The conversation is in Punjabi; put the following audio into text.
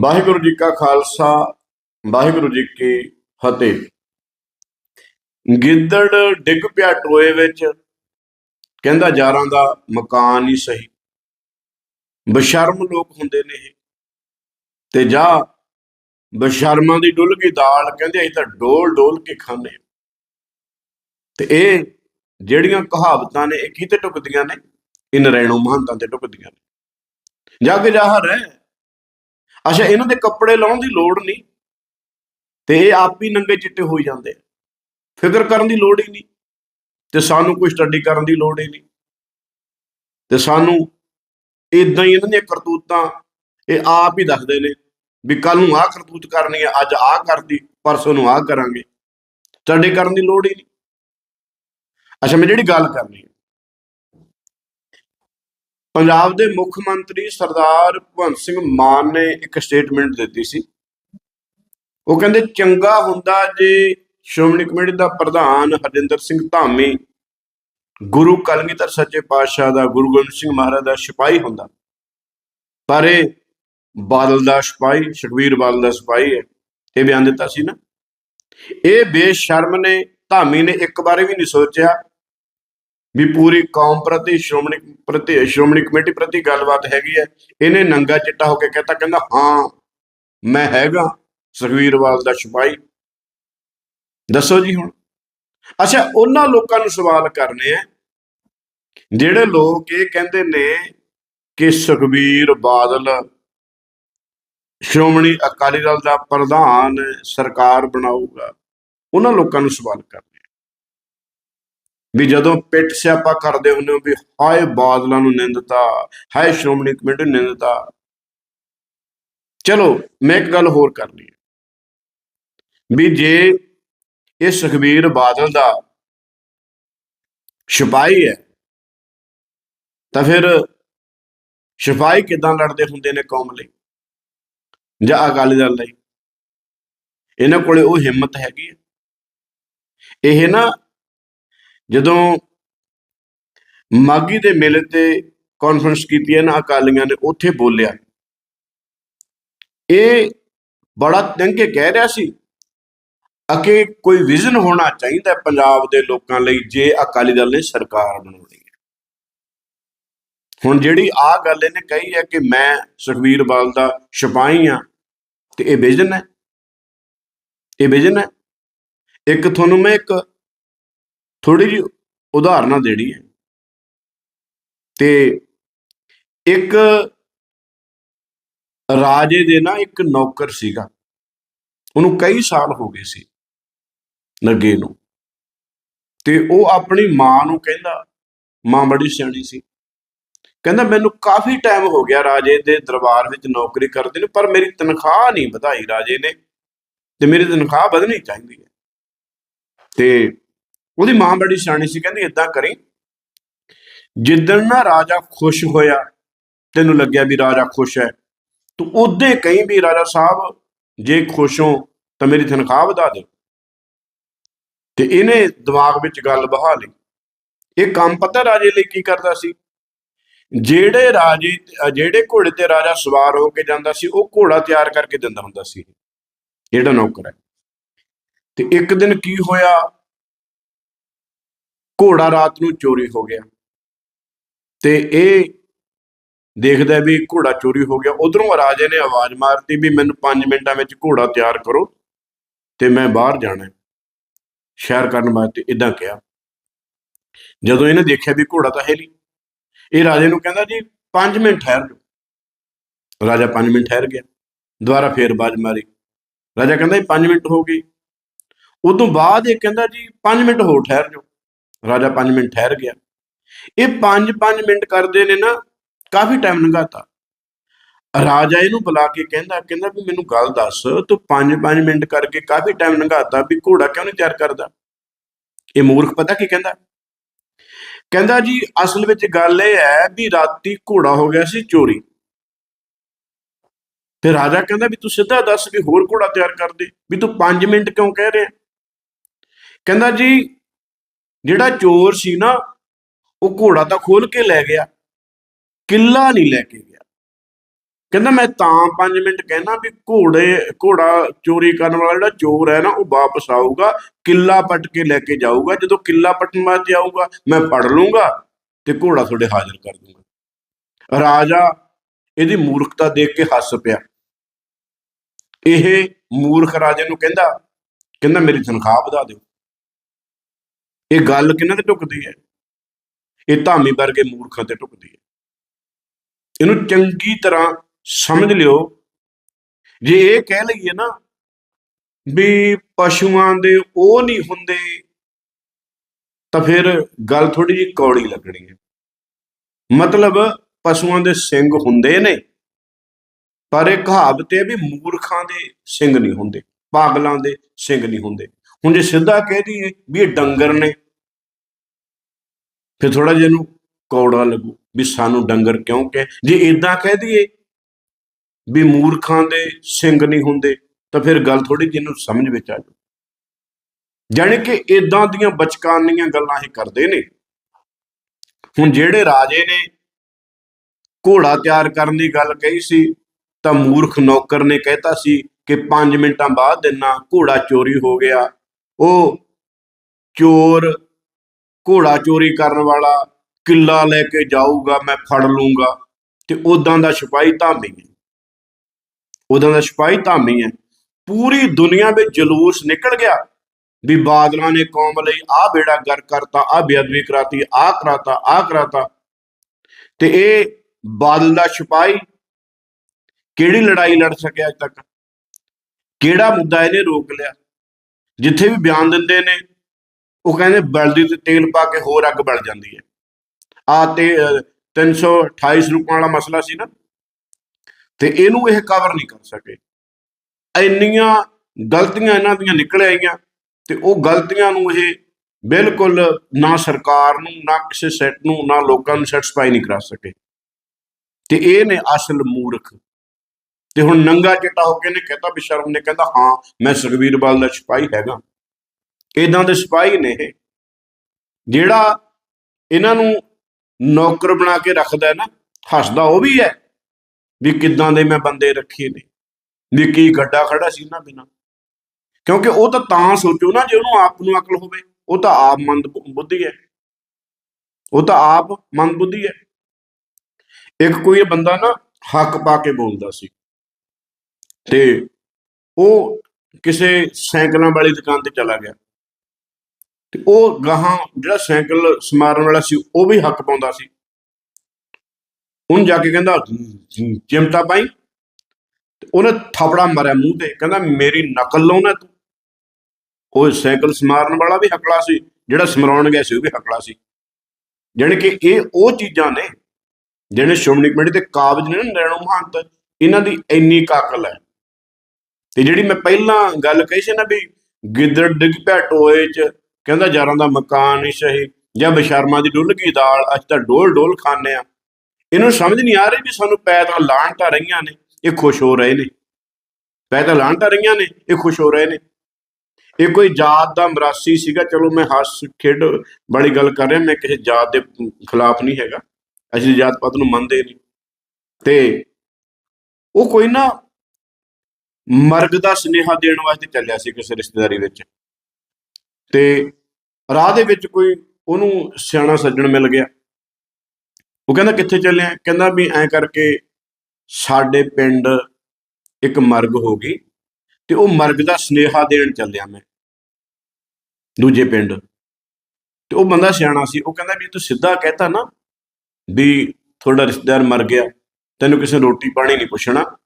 ਵਾਹਿਗੁਰੂ ਜੀ ਕਾ ਖਾਲਸਾ, ਵਾਹਿਗੁਰੂ ਜੀ ਕੀ ਫਤਿਹ। ਗਿੱਦੜ ਡਿੱਗ ਪਿਆ ਟੋਏ ਵਿੱਚ, ਕਹਿੰਦਾ ਯਾਰਾਂ ਦਾ ਮਕਾਨ ਹੀ ਸਹੀ। ਬਸ਼ਰਮ ਲੋਕ ਹੁੰਦੇ ਨੇ ਇਹ। ਤੇ ਜਾ, ਬਸ਼ਰਮਾਂ ਦੀ ਡੁੱਲ ਗਈ ਦਾਲ, ਕਹਿੰਦੇ ਅਸੀਂ ਤਾਂ ਡੋਲ ਡੋਲ ਕੇ ਖਾਂਦੇ ਤੇ ਇਹ ਜਿਹੜੀਆਂ ਕਹਾਵਤਾਂ ਨੇ, ਇਹ ਕਿਤੇ ਟੁਕਦੀਆਂ ਨੇ? ਇਹ ਨਰੈਣੋ ਮਹੰਤਾਂ ਤੇ ਟੁਕਦੀਆਂ ਨੇ। ਜਗ ਜਾਹਰ ਹੈ ਅੱਛਾ, ਇਹਨਾਂ ਦੇ ਕੱਪੜੇ ਲਾਉਣ ਦੀ ਲੋੜ ਨਹੀਂ ਤੇ ਇਹ ਆਪ ਹੀ ਨੰਗੇ ਚਿੱਟੇ ਹੋਈ ਜਾਂਦੇ ਫਿਕਰ ਕਰਨ ਦੀ ਲੋੜ ਹੀ ਨਹੀਂ ਤੇ ਸਾਨੂੰ ਕੋਈ ਸਟੱਡੀ ਕਰਨ ਦੀ ਲੋੜ ਹੀ ਨਹੀਂ ਤੇ ਸਾਨੂੰ ਇਦਾਂ ਹੀ ਇਹਨਾਂ ਦੀਆਂ ਕਰਤੂਤਾਂ ਇਹ ਆਪ ਹੀ ਦੱਸਦੇ ਨੇ ਵੀ ਕੱਲ ਨੂੰ ਆਹ ਕਰਤੂਤ ਕਰਨੀ ਹੈ ਅੱਜ ਆਹ ਕਰਦੀ, ਪਰਸੋਂ ਨੂੰ ਆਹ ਕਰਾਂਗੇ। ਸਟੱਡੀ ਕਰਨ ਦੀ ਲੋੜ ਹੀ ਨਹੀਂ। ਅੱਛਾ, ਮੈਂ ਜਿਹੜੀ ਗੱਲ ਕਰਨੀ ਹੈ ਪੰਜਾਬ ਦੇ ਮੁੱਖ ਮੰਤਰੀ ਸਰਦਾਰ ਭਗਵੰਤ ਸਿੰਘ ਮਾਨ ਨੇ ਇੱਕ ਸਟੇਟਮੈਂਟ ਦਿੱਤੀ ਸੀ। ਉਹ ਕਹਿੰਦੇ, ਚੰਗਾ ਹੁੰਦਾ ਜੇ ਸ਼੍ਰੋਮਣੀ ਕਮੇਟੀ ਦਾ ਪ੍ਰਧਾਨ ਹਰਜਿੰਦਰ ਸਿੰਘ ਧਾਮੀ ਗੁਰੂ ਕਲਗੀਧਰ ਸੱਚੇ ਪਾਤਸ਼ਾਹ ਦਾ, ਗੁਰੂ ਗੋਬਿੰਦ ਸਿੰਘ ਮਹਾਰਾਜ ਦਾ ਸਿਪਾਹੀ ਹੁੰਦਾ। ਪਰ ਇਹ ਬਾਦਲ ਦਾ ਸਿਪਾਹੀ ਸੁਖਵੀਰ ਬਾਦਲ ਦਾ ਸਿਪਾਹੀ ਹੈ। ਇਹ ਬਿਆਨ ਦਿੱਤਾ ਸੀ ਨਾ। ਇਹ ਬੇਸ਼ਰਮ ਨੇ, ਧਾਮੀ ਨੇ ਇੱਕ ਬਾਰੇ ਵੀ ਨਹੀਂ ਸੋਚਿਆ ਵੀ ਪੂਰੀ ਕੌਮ ਪ੍ਰਤੀ, ਸ਼੍ਰੋਮਣੀ ਪ੍ਰਤੀ, ਸ਼੍ਰੋਮਣੀ ਕਮੇਟੀ ਪ੍ਰਤੀ ਗੱਲਬਾਤ ਹੈਗੀ ਹੈ। ਇਹਨੇ ਨੰਗਾ ਚਿੱਟਾ ਹੋ ਕੇ ਕਹਤਾ, ਕਹਿੰਦਾ, ਹਾਂ, ਮੈਂ ਹੈਗਾ ਸੁਖਵੀਰ ਬਾਦਲ ਦਾ ਸਿਪਾਹੀ। ਦੱਸੋ ਜੀ ਹੁਣ। ਅੱਛਾ, ਉਹਨਾਂ ਲੋਕਾਂ ਨੂੰ ਸਵਾਲ ਕਰਨੇ ਆ। ਜਿਹੜੇ ਲੋਕ ਇਹ ਕਹਿੰਦੇ ਨੇ ਕਿ ਸੁਖਵੀਰ ਬਾਦਲ ਸ਼੍ਰੋਮਣੀ ਅਕਾਲੀ ਦਲ ਦਾ ਪ੍ਰਧਾਨ ਸਰਕਾਰ ਬਣਾਊਗਾ, ਉਹਨਾਂ ਲੋਕਾਂ ਨੂੰ ਸਵਾਲ ਕਰਨੇ ਵੀ ਜਦੋਂ ਪਿੱਠ ਸਿਆਪਾ ਕਰਦੇ ਹੁੰਦੇ ਹੋ ਵੀ ਹਾਏ ਬਾਦਲਾਂ ਨੂੰ ਨਿੰਦਤਾ ਹਾਏ ਸ਼੍ਰੋਮਣੀ ਕਮੇਟੀ ਨੂੰ ਨਿੰਦਤਾ ਚਲੋ, ਮੈਂ ਇੱਕ ਗੱਲ ਹੋਰ ਕਰਨੀ ਹੈ। ਵੀ ਜੇ ਇਹ ਸੁਖਬੀਰ ਬਾਦਲ ਦਾ ਸਿਪਾਹੀ ਹੈ, ਤਾਂ ਫਿਰ ਸਿਪਾਹੀ ਕਿਦਾਂ ਲੜਦੇ ਹੁੰਦੇ ਨੇ ਕੌਮ ਲਈ? ਜਾਂ ਅਕਾਲੀ ਦਲ ਲਈ? ਇਹਨਾਂ ਕੋਲੇ ਉਹ ਹਿੰਮਤ ਹੈਗੀ ਹੈ? ਇਹ ਨਾ ਜਦੋਂ ਮਾਗੀ ਦੇ ਮੇਲੇ ਤੇ ਕਾਨਫਰੰਸ ਕੀਤੀ ਹੈ ਅਕਾਲੀਆਂ ਨੇ, ਉੱਥੇ ਬੋਲਿਆ। ਇਹ ਬੜਾ ਤੰਗ ਕੇ ਕਹਿ ਰਿਹਾ ਸੀ ਅਕੇ ਕੋਈ ਵਿਜ਼ਨ ਹੋਣਾ ਚਾਹੀਦਾ ਪੰਜਾਬ ਦੇ ਲੋਕਾਂ ਲਈ, ਜੇ ਅਕਾਲੀ ਦਲ ਨੇ ਸਰਕਾਰ ਬਣਾਉਣੀ ਹੈ। ਹੁਣ ਜਿਹੜੀ ਆ ਗੱਲ ਇਹਨੇ ਕਹੀ ਹੈ ਕਿ ਮੈਂ ਸੁਖਵੀਰ ਬਾਲ ਦਾ ਸਿਪਾਹੀ ਆ ਤੇ ਇਹ ਵਿਜ਼ਨ ਹੈ। ਇਹ ਵਿਜ਼ਨ ਹੈ। ਇੱਕ ਤੁਹਾਨੂੰ ਮੈਂ ਇੱਕ ਥੋੜੀ ਜਿਹੀ ਉਦਾਹਰਨਾਂ ਦੇਣੀ ਹੈ ਤੇ ਇੱਕ ਰਾਜੇ ਦੇ ਨਾ ਇੱਕ ਨੌਕਰ ਸੀਗਾ। ਉਹਨੂੰ ਕਈ ਸਾਲ ਹੋ ਗਏ ਸੀ ਲੱਗੇ ਨੂੰ। ਤੇ ਉਹ ਆਪਣੀ ਮਾਂ ਨੂੰ ਕਹਿੰਦਾ, ਮਾਂ ਬੜੀ ਸਿਆਣੀ ਸੀ। ਕਹਿੰਦਾ, ਮੈਨੂੰ ਕਾਫੀ ਟਾਈਮ ਹੋ ਗਿਆ ਰਾਜੇ ਦੇ ਦਰਬਾਰ ਵਿੱਚ ਨੌਕਰੀ ਕਰਦੇ ਨੇ, ਪਰ ਮੇਰੀ ਤਨਖਾਹ ਨਹੀਂ ਵਧਾਈ ਰਾਜੇ ਨੇ ਤੇ ਮੇਰੀ ਤਨਖਾਹ ਵਧਣੀ ਚਾਹੀਦੀ ਹੈ। ਤੇ ਉਹਦੀ ਮਾਂ ਬੜੀ ਸਿਆਣੀ ਸੀ, ਕਹਿੰਦੀ ਇਦਾਂ ਕਰੀ, ਜਿੱਦਣ ਨਾ ਰਾਜਾ ਖੁਸ਼ ਹੋਇਆ, ਤੈਨੂੰ ਲੱਗਿਆ ਵੀ ਰਾਜਾ ਖੁਸ਼ ਹੈ, ਤੂੰ ਉਦੋਂ ਕਹੀਂ ਵੀ ਰਾਜਾ ਸਾਹਿਬ, ਜੇ ਖੁਸ਼ ਹੋ ਤਾਂ ਮੇਰੀ ਤਨਖਾਹ ਵਧਾ ਦਿਓ ਤੇ ਇਹਨੇ ਦਿਮਾਗ ਵਿੱਚ ਗੱਲ ਬਹਾ ਲਈ। ਇਹ ਕੰਮ ਪਤਾ ਰਾਜੇ ਲਈ ਕੀ ਕਰਦਾ ਸੀ? ਜਿਹੜੇ ਰਾਜੇ, ਜਿਹੜੇ ਘੋੜੇ ਤੇ ਰਾਜਾ ਸਵਾਰ ਹੋ ਕੇ ਜਾਂਦਾ ਸੀ, ਉਹ ਘੋੜਾ ਤਿਆਰ ਕਰਕੇ ਦਿੰਦਾ ਹੁੰਦਾ ਸੀ। ਜਿਹੜਾ ਨੌਕਰ ਹੈ। ਤੇ ਇੱਕ ਦਿਨ ਕੀ ਹੋਇਆ? ਘੋੜਾ ਰਾਤ ਨੂੰ ਚੋਰੀ ਹੋ ਗਿਆ। ਤੇ ਇਹ ਦੇਖਦਾ ਵੀ ਘੋੜਾ ਚੋਰੀ ਹੋ ਗਿਆ। ਉਧਰੋਂ ਰਾਜੇ ਨੇ ਆਵਾਜ਼ ਮਾਰਤੀ ਵੀ ਮੈਨੂੰ 5 ਮਿੰਟਾਂ ਵਿੱਚ ਘੋੜਾ ਤਿਆਰ ਕਰੋ ਤੇ ਮੈਂ ਬਾਹਰ ਜਾਣਾ। ਹੈ। ਸ਼ਹਿਰ ਕਰਨ ਵਾਸਤੇ ਇਦਾਂ ਕਿਹਾ। ਜਦੋਂ ਇਹਨੇ ਦੇਖਿਆ ਵੀ ਘੋੜਾ ਤਾਂ ਹੈ ਨਹੀਂ ਇਹ ਰਾਜੇ ਨੂੰ ਕਹਿੰਦਾ ਜੀ 5 ਮਿੰਟ ਠਹਿਰ ਜਾਓ। ਰਾਜਾ 5 ਮਿੰਟ ਠਹਿਰ ਗਿਆ। ਦੁਬਾਰਾ ਫੇਰ ਬਾਜ਼ ਮਾਰੀ। ਰਾਜਾ ਕਹਿੰਦਾ ਜੀ 5 ਮਿੰਟ ਹੋ ਗਏ। ਉਦੋਂ ਬਾਅਦ ਇਹ ਕਹਿੰਦਾ ਜੀ 5 ਮਿੰਟ ਹੋਰ ਠਹਿਰ ਜਾਓ। ਰਾਜਾ 5 ਮਿੰਟ ਠਹਿਰ ਗਿਆ। ਇਹ 5-5 ਮਿੰਟ ਕਰਦੇ ਨੇ ਨਾ, ਕਾਫੀ ਟਾਈਮ ਲੰਘਾਤਾ। ਰਾਜਾ ਇਹਨੂੰ ਬੁਲਾ ਕੇ ਕਹਿੰਦਾ ਕਹਿੰਦਾ ਵੀ ਮੈਨੂੰ ਗੱਲ ਦੱਸ, ਤੂੰ 5-5 ਮਿੰਟ ਕਰਕੇ ਕਾਫੀ ਟਾਈਮ ਲੰਘਾਤਾ, ਵੀ ਘੋੜਾ ਕਿਉਂ ਨਹੀਂ ਤਿਆਰ ਕਰਦਾ? ਇਹ ਮੂਰਖ ਪਤਾ ਕੀ ਕਹਿੰਦਾ? ਕਹਿੰਦਾ ਜੀ, ਅਸਲ ਵਿੱਚ ਗੱਲ ਇਹ ਹੈ ਵੀ ਰਾਤੀ ਘੋੜਾ ਹੋ ਗਿਆ ਸੀ ਚੋਰੀ। ਤੇ ਰਾਜਾ ਕਹਿੰਦਾ ਵੀ ਤੂੰ ਸਿੱਧਾ ਦੱਸ ਵੀ ਹੋਰ ਘੋੜਾ ਤਿਆਰ ਕਰ ਦੇ, ਵੀ ਤੂੰ 5 ਮਿੰਟ ਕਿਉਂ ਕਹਿ ਰਿਹਾ? ਕਹਿੰਦਾ ਜੀ ਜਿਹੜਾ ਚੋਰ ਸੀ ਨਾ, ਉਹ ਘੋੜਾ ਤਾਂ ਖੋਲ ਕੇ ਲੈ ਗਿਆ, ਕਿੱਲਾ ਨਹੀਂ ਲੈ ਕੇ ਗਿਆ। ਕਹਿੰਦਾ ਮੈਂ ਤਾਂ 5 ਮਿੰਟ ਕਹਿਣਾ ਵੀ ਘੋੜੇ, ਘੋੜਾ ਚੋਰੀ ਕਰਨ ਵਾਲਾ ਜਿਹੜਾ ਚੋਰ ਹੈ ਨਾ, ਉਹ ਵਾਪਸ ਆਊਗਾ, ਕਿੱਲਾ ਪੱਟ ਕੇ ਲੈ ਕੇ ਜਾਊਗਾ। ਜਦੋਂ ਕਿੱਲਾ ਪੱਟਣ ਵਾਸਤੇ ਆਊਗਾ, ਮੈਂ ਪੜ ਲੂੰਗਾ ਤੇ ਘੋੜਾ ਤੁਹਾਡੇ ਹਾਜ਼ਰ ਕਰ ਦੂੰਗਾ ਰਾਜਾ ਇਹਦੀ ਮੂਰਖਤਾ ਦੇਖ ਕੇ ਹੱਸ ਪਿਆ। ਇਹ ਮੂਰਖ ਰਾਜੇ ਨੂੰ ਕਹਿੰਦਾ ਕਹਿੰਦਾ ਮੇਰੀ ਤਨਖਾਹ ਵਧਾ ਦਿਓ। ਇਹ ਗੱਲ ਕਿਹਨਾਂ ਤੇ ਟੁਕਦੀ ਹੈ? ਇਹ ਧਾਮੀ ਵਰਗੇ ਮੂਰਖਾਂ ਤੇ ਟੁਕਦੀ ਹੈ। ਇਹਨੂੰ ਚੰਗੀ ਤਰ੍ਹਾਂ ਸਮਝ ਲਿਓ। ਜੇ ਇਹ ਕਹਿ ਲਈਏ ਨਾ ਵੀ ਪਸ਼ੂਆਂ ਦੇ ਉਹ ਨਹੀਂ ਹੁੰਦੇ, ਤਾਂ ਫਿਰ ਗੱਲ ਥੋੜੀ ਜਿਹੀ ਕੌੜੀ ਲੱਗਣੀ ਹੈ। ਮਤਲਬ ਪਸ਼ੂਆਂ ਦੇ ਸਿੰਘ ਹੁੰਦੇ ਨੇ, ਪਰ ਇਹ ਕਹਾਵਤ ਹੈ ਵੀ ਮੂਰਖਾਂ ਦੇ ਸਿੰਘ ਨਹੀਂ ਹੁੰਦੇ, ਪਾਗਲਾਂ ਦੇ ਸਿੰਘ ਨਹੀਂ ਹੁੰਦੇ। ਹੁਣ ਜੇ ਸਿੱਧਾ ਕਹਿ ਦਈਏ ਵੀ ਇਹ ਡੰਗਰ ਨੇ ਫਿਰ ਥੋੜਾ ਜਿਹਾ ਇਹਨੂੰ ਕੌੜਾ ਲੱਗੂ ਵੀ ਸਾਨੂੰ ਡੰਗਰ ਕਿਉਂ ਕਹੇ ਜੇ ਇਦਾਂ ਕਹਿ ਦਈਏ ਵੀ ਮੂਰਖਾਂ ਦੇ ਸਿੰਘ ਨਹੀਂ ਹੁੰਦੇ, ਤਾਂ ਫਿਰ ਗੱਲ ਥੋੜੀ ਜਿਹੀ ਸਮਝ ਵਿੱਚ ਆ ਜਾਊ। ਜਾਣੀ ਕਿ ਇਦਾਂ ਦੀਆਂ ਬਚਕਾਨੀਆਂ ਗੱਲਾਂ ਹੀ ਕਰਦੇ ਨੇ। ਹੁਣ ਜਿਹੜੇ ਰਾਜੇ ਨੇ ਘੋੜਾ ਤਿਆਰ ਕਰਨ ਦੀ ਗੱਲ ਕਹੀ ਸੀ, ਤਾਂ ਮੂਰਖ ਨੌਕਰ ਨੇ ਕਹਿਤਾ ਸੀ ਕਿ 5 ਮਿੰਟਾਂ ਬਾਅਦ ਦਿਨਾ ਘੋੜਾ ਚੋਰੀ ਹੋ ਗਿਆ। ਉਹ ਚੋਰ ਘੋੜਾ ਚੋਰੀ ਕਰਨ ਵਾਲਾ ਕਿੱਲਾ ਲੈ ਕੇ ਜਾਊਗਾ, ਮੈਂ ਫੜ ਲੂੰਗਾ ਤੇ ਉਦਾਂ ਦਾ ਸਿਪਾਹੀ ਧਾਮੀ ਹੈ। ਉਦਾਂ ਦਾ ਸਿਪਾਹੀ ਧਾਮੀ ਹੈ। ਪੂਰੀ ਦੁਨੀਆ ਵਿੱਚ ਜਲੂਸ ਨਿਕਲ ਗਿਆ ਵੀ ਬਾਦਲਾਂ ਨੇ ਕੌਮ ਲਈ ਆਹ ਬੇੜਾ ਗਰ ਕਰਤਾ, ਆਹ ਬੇਅਦਬੀ ਕਰਾਤੀ, ਆਹ ਕਰਾਤਾ ਆਹ ਕਰਾਤਾ। ਤੇ ਇਹ ਬਾਦਲ ਦਾ ਸਿਪਾਹੀ ਕਿਹੜੀ ਲੜਾਈ ਲੜ ਸਕਿਆ ਅੱਜ ਤੱਕ? ਕਿਹੜਾ ਮੁੱਦਾ ਇਹਨੇ ਰੋਕ ਲਿਆ? ਜਿੱਥੇ ਵੀ ਬਿਆਨ ਦਿੰਦੇ ਨੇ ਉਹ ਕਹਿੰਦੇ ਬਲਦੀ ਤੇ ਤੇਲ ਪਾ ਕੇ ਹੋਰ ਅੱਗ ਬਲ ਜਾਂਦੀ ਹੈ। ਆ ਤੇ ਅਹ, 328 ਰੁਪਏ ਵਾਲਾ ਮਸਲਾ ਸੀ ਨਾ। ਤੇ ਇਹਨੂੰ ਇਹ ਕਵਰ ਨਹੀਂ ਕਰ ਸਕੇ। ਇੰਨੀਆਂ ਗਲਤੀਆਂ ਇਹਨਾਂ ਦੀਆਂ ਨਿਕਲ ਆਈਆਂ ਤੇ ਉਹ ਗਲਤੀਆਂ ਨੂੰ ਇਹ ਬਿਲਕੁਲ ਨਾ ਸਰਕਾਰ ਨੂੰ ਨਾ ਕਿਸੇ ਸੈੱਟ ਨੂੰ ਨਾ ਲੋਕਾਂ ਨੂੰ ਸੈਟੀਸਫਾਈ ਨਹੀਂ ਕਰਾ ਸਕੇ। ਤੇ ਇਹ ਨੇ ਅਸਲ ਮੂਰਖ। ਤੇ ਹੁਣ ਨੰਗਾ ਚਿੱਟਾ ਹੋ ਕੇ ਨੇ ਕਹਿਤਾ ਬਿਸ਼ਰਮ ਨੇ ਕਹਿੰਦਾ ਹਾਂ ਮੈਂ ਸੁਖਵੀਰ ਬਾਲ ਦਾ ਸਿਪਾਹੀ ਹੈਗਾ। ਇਦਾਂ ਦੇ ਸਿਪਾਹੀ ਨੇ ਇਹ, ਜਿਹੜਾ ਇਹਨਾਂ ਨੂੰ ਨੌਕਰ ਬਣਾ ਕੇ ਰੱਖਦਾ ਹੈ ਨਾ, ਹੱਸਦਾ ਉਹ ਵੀ ਹੈ ਵੀ ਕਿੱਦਾਂ ਦੇ ਮੈਂ ਬੰਦੇ ਰੱਖੇ ਨੇ, ਵੀ ਕੀ ਗੱਡਾ ਖੜਾ ਸੀ ਨਾ ਬਿਨਾ ਕਿਉਂਕਿ ਉਹ ਤਾਂ ਤਾਂ ਸੋਚੋ ਨਾ ਜੇ ਉਹਨੂੰ ਆਪ ਨੂੰ ਅਕਲ ਹੋਵੇ, ਉਹ ਤਾਂ ਆਪ ਮੰਦ ਬੁ- ਬੁੱਧੀ ਹੈ। ਉਹ ਤਾਂ ਆਪ ਮੰਦ ਬੁੱਧੀ ਹੈ। ਇੱਕ ਕੋਈ ਬੰਦਾ ਨਾ ਹੱਕ ਪਾ ਕੇ ਬੋਲਦਾ ਸੀ। ਤੇ ਉਹ ਕਿਸੇ ਸਾਈਕਲਾਂ ਵਾਲੀ ਦੁਕਾਨ ਤੇ ਚਲਾ ਗਿਆ। ਤੇ ਉਹ ਗਾਹਾਂ ਜਿਹੜਾ ਸਾਈਕਲ ਸਮਾਰਨ ਵਾਲਾ ਸੀ ਉਹ ਵੀ ਹੱਕ ਪਾਉਂਦਾ ਸੀ। ਉਹਨ ਜਾ ਕੇ ਕਹਿੰਦਾ "ਹਮ, ਪਾਈ ਉਹਨੇ ਥਾਪੜਾ ਮਾਰਿਆ ਮੂੰਹ ਤੇ ਕਹਿੰਦਾ ਮੇਰੀ ਨਕਲ ਲਾਉਣਾ ਤੂੰ। ਉਹ ਸਾਈਕਲ ਸਮਾਰਨ ਵਾਲਾ ਵੀ ਹਕਲਾ ਸੀ ਜਿਹੜਾ ਸਮਰਾਉਣ ਗਿਆ ਸੀ ਉਹ ਵੀ ਹਕਲਾ ਸੀ। ਜਾਣੀ ਕਿ ਇਹ ਉਹ ਚੀਜ਼ਾਂ ਨੇ ਜਿਹੜੇ ਸ਼੍ਰੋਮਣੀ ਕਮੇਟੀ ਦੇ ਕਾਬਜ ਨੇ ਨਾ ਨੈਣੋ ਮਹੰਤ ਇਹਨਾਂ ਦੀ ਇੰਨੀ ਕਾਕਲ ਹੈ। ਤੇ ਜਿਹੜੀ ਮੈਂ ਪਹਿਲਾਂ ਗੱਲ ਕਹੀ ਸੀ ਨਾ ਵੀ ਗਿੱਦੜ ਡਿੱਗ ਪਿਆ ਟੋਏ 'ਚ ਕਹਿੰਦਾ ਯਾਰਾਂ ਦਾ ਮਕਾਨ ਨਹੀਂ ਸਹੀ, ਜਾਂ ਬਸ਼ਰਮਾ ਦੀ ਡੁੱਲ ਗਈ ਦਾਲ, ਅੱਜ ਤਾਂ ਡੋਲ ਡੋਲ ਖਾਂਦੇ ਆ। ਇਹਨੂੰ ਸਮਝ ਨਹੀਂ ਆ ਰਹੀ ਵੀ ਸਾਨੂੰ ਪੈ ਤਾਂ ਲਾਣ ਤਾਂ ਰਹੀਆਂ ਨੇ, ਇਹ ਖੁਸ਼ ਹੋ ਰਹੇ ਨੇ। ਪੈ ਤਾਂ ਲਾਣ ਤਾਂ ਰਹੀਆਂ ਨੇ, ਇਹ ਖੁਸ਼ ਹੋ ਰਹੇ ਨੇ। ਇਹ ਕੋਈ ਜਾਤ ਦਾ ਮਰਾਸੀ ਸੀਗਾ, ਚਲੋ ਮੈਂ ਹੱਸ ਖੇਡ ਵਾਲੀ ਗੱਲ ਕਰ ਰਿਹਾ, ਮੈਂ ਕਿਸੇ ਜਾਤ ਦੇ ਖਿਲਾਫ ਨਹੀਂ ਹੈਗਾ, ਅਸੀਂ ਜਾਤ ਪਾਤ ਨੂੰ ਮੰਨਦੇ ਨਹੀਂ। ਤੇ ਉਹ ਕੋਈ ਨਾ ਮਰਗ ਦਾ ਸੁਨੇਹਾ ਦੇਣ ਵਾਸਤੇ ਚੱਲਿਆ ਸੀ ਕਿਸੇ ਰਿਸ਼ਤੇਦਾਰੀ ਵਿੱਚ। ਤੇ ਰਾਹ ਦੇ ਵਿੱਚ ਕੋਈ ਉਹਨੂੰ ਸਿਆਣਾ ਸੱਜਣ ਮਿਲ ਗਿਆ। ਉਹ ਕਹਿੰਦਾ, ਕਿੱਥੇ ਚੱਲਿਆ? ਕਹਿੰਦਾ ਵੀ ਐਂ ਕਰਕੇ ਸਾਡੇ ਪਿੰਡ ਇੱਕ ਮਰਗ ਹੋ ਗਈ ਤੇ ਉਹ ਮਰਗ ਦਾ ਸੁਨੇਹਾ ਦੇਣ ਚੱਲਿਆ ਮੈਂ ਦੂਜੇ ਪਿੰਡ। ਤੇ ਉਹ ਬੰਦਾ ਸਿਆਣਾ ਸੀ। ਉਹ ਕਹਿੰਦਾ ਵੀ ਤੂੰ ਸਿੱਧਾ ਕਹਿਤਾ ਨਾ ਵੀ ਤੁਹਾਡਾ ਰਿਸ਼ਤੇਦਾਰ ਮਰ ਗਿਆ, ਤੈਨੂੰ ਕਿਸੇ ਰੋਟੀ ਪਾਣੀ ਨਹੀਂ ਪੁੱਛਣਾ।